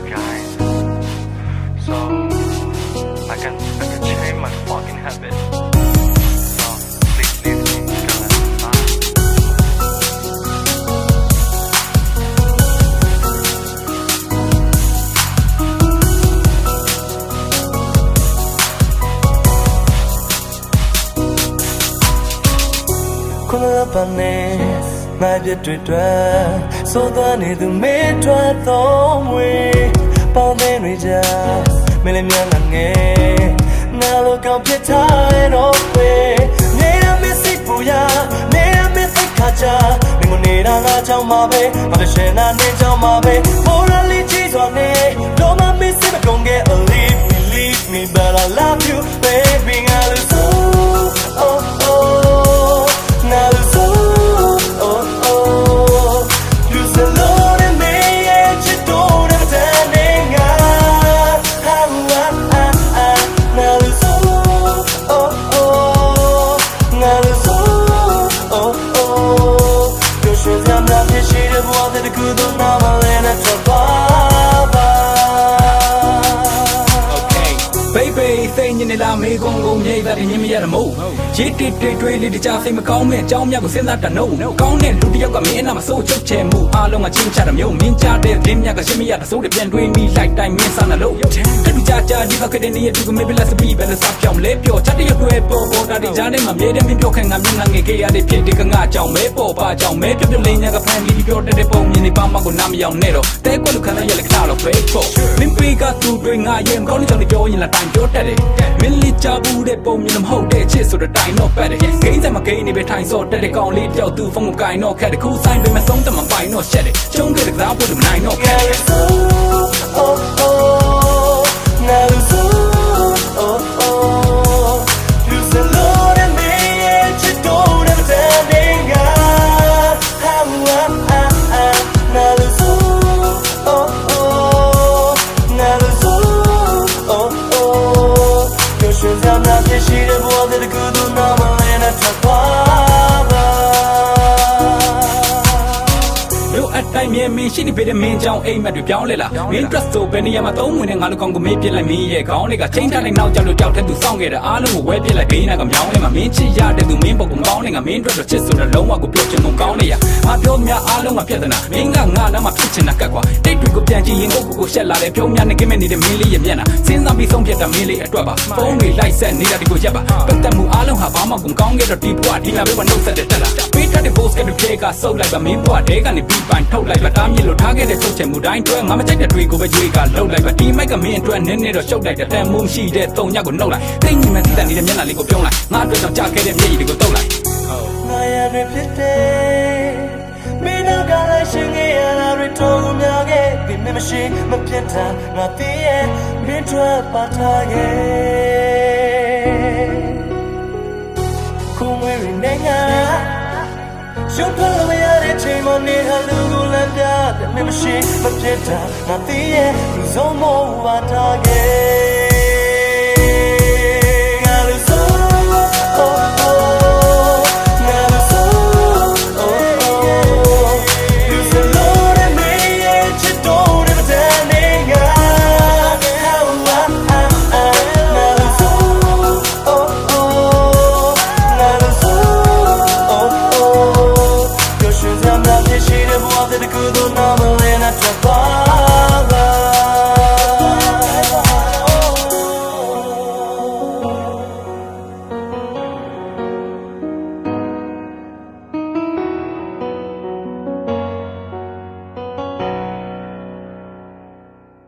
guys. So I can I can change my fucking habit. Come up on. ငါပြတွေ့တွေ့သိုးသွားနေသူမေးထွက်တော်မွေပေါင်းတဲ့တွေကြမင်းလည်းမြန်လာငယ်ငါလိုကောင်းဖြစ်ထားတော့ပဲနေရမစိတ်ပူရနေရမစိတ်ခါချမင်းမနေတာငါကြောင့်ပါပဲမတရှင်နာနေကြောင့်ပါပဲ morally ကြီးစွာနေတော့မမစိတ်မကုန်ခဲ့ leave me leave me but I love you baby စိတ်ညစ်နေလားမေကုန်းကုန်းမြိတ်တာညင်မရတဲ့မို့ရစ်တိတိတွေးလေးတခြားစိတ်မကောင်းမဲ့အကြောင်းများကိုစဉ်းစားတတ်နို့ကောင်းတဲ့လူတစ်ယောက်ကမင်းအနာမစိုးချုပ်ချယ်မှုအားလုံးကချင်းချတာမျိုးမင်းကြတဲ့ဒင်းမြတ်ကရှင်းမရတဲ့စိုးတွေပြန်တွေးမိလိုက်တိုင်းမင်းစားနေလို့တတူကြကြဒီဘက်ကတဲ့နေရတူကမေဘလက်စပီဘယ်လက်စားပြောင်းလဲပြောချက်တရတွေပေါ်ပေါ်တာဒီကြားထဲမှာမြေတဲ့မင်းပြောခိုင်ငါမျက်နှာငယ်ခဲ့ရတဲ့ဖြစ်ဒီကငါကြောင့်မဲပေါ်ပါကြောင့်မဲပြောပြောလေးညာကဖန်ပြီးပြောတတ်တဲ့ ပုံမြင်နေပါမကိုနားမရောက်နဲ့တော့တဲကွက်လူခဏရလက်ခဏတော့ဖေးဖို့မင်းပေကသူတွေငါရဲ့မကောင်းတဲ့ကြောင့်ပြောရင်လာတိုင်းပြောတတ်တယ်မင်းလစ်ချဘူးတဲ့ပုံမြင်မဟုတ်တဲ့ချစ်ဆိုတဲ့တိုင်းတော့ပတ်တယ်ဂိမ်းစမဂိမ်းနေပဲထိုင်စော့တက်တဲ့ကောင်လေးတယောက်သူဖုန်းမကင်တော့ခက်တယ်ခုဆိုင်ပဲမဆုံးတမပိုင်တော့ရှက်တယ်ကျုံးခဲ့တဲ့ကစားဖို့မနိုင်တော့ခက် တိုင်းမြဲမင်းရှိနေပေတဲ့မင်းကြောင့်အိမ်မက်တွေပြောင်းလဲလာမင်း trust ဆိုဘယ်နေရာမှာသုံးဝင်နေငါတို့ကောင်ကိုမေးပြစ်လိုက်မင်းရဲ့ခေါင်းတွေကချိန်ထားတဲ့နောက်ကြောက်လို့ကြောက်တဲ့သူစောင့်ခဲ့တဲ့အားလုံးကိုဝဲပြစ်လိုက်ဘေးနာကမြောင်းလဲမှာမင်းချစ်ရတဲ့သူမင်းပုတ်ကိုကောင်းနေငါမင်းအတွက်တော့ချစ်ဆိုတဲ့လုံးဝကိုပြောချင်မှုကောင်းနေရငါပြောသမျှအားလုံးကပြဿနာမင်းကငါလည်းမဖြစ်ချင်တာကတ်ကွာတိတ်တွေကိုပြန်ကြည့်ရင်ကိုကိုကိုရှက်လာတယ်ဖြုံးများနေကင်းမဲ့နေတဲ့မင်းလေးရဲ့မျက်နှာစဉ်းစားပြီးဆုံးဖြတ်တာမင်းလေးအတွက်ပါဖုန်းတွေလိုက်ဆက်နေတာဒီကိုရက်ပါပတ်သက်မှုအားလုံးဟာဘာမှကိုကောင်းခဲ့တော့ဒီဘွားဒီမှာပဲနှုတ်ဆက်တဲ့တက်လာ ပေးထားတဲ့ post ကတွေကဆုပ်လိုက်ပါမင်းဘွားတဲကနေပြီးပိုင်ထုတ်လိုက်ပါတားမြစ်လို့ထားခဲ့တဲ့ထုတ်ချင်မှုတိုင်းတွဲငါမကြိုက်တဲ့တွေကိုပဲကြွေးကလှုပ်လိုက်ပါဒီမိုက်ကမင်းအတွက်နည်းနည်းတော့ရှုပ်လိုက်တဲ့တန်မှုရှိတဲ့တုံညက်ကိုနှုတ်လိုက်တိတ်ညီမဲ့တိတန်နေတဲ့မျက်နှာလေးကိုပြုံးလိုက်ငါအတွက်တော့ကြာခဲ့တဲ့မျက်ရည်တွေကိုတုပ်လိုက်ငါရတွေဖြစ်တယ်မင်းတို့ကလည်းရှင်ခဲ့ရတာတွေတော်ကိုများခဲ့ဒီမမရှိမဖြစ်တာငါသိရဲ့မင်းတို့ပါထားခဲ့ခုမွေးရနေငါ ရှုပ်ထွက်လို့မရတဲ့ချိန်မှနေဟာလူကိုလမ်းပြတယ်မင်းမရှိမဖြစ်တာငါသိရဲ့လူဆုံးမပါထားခဲ့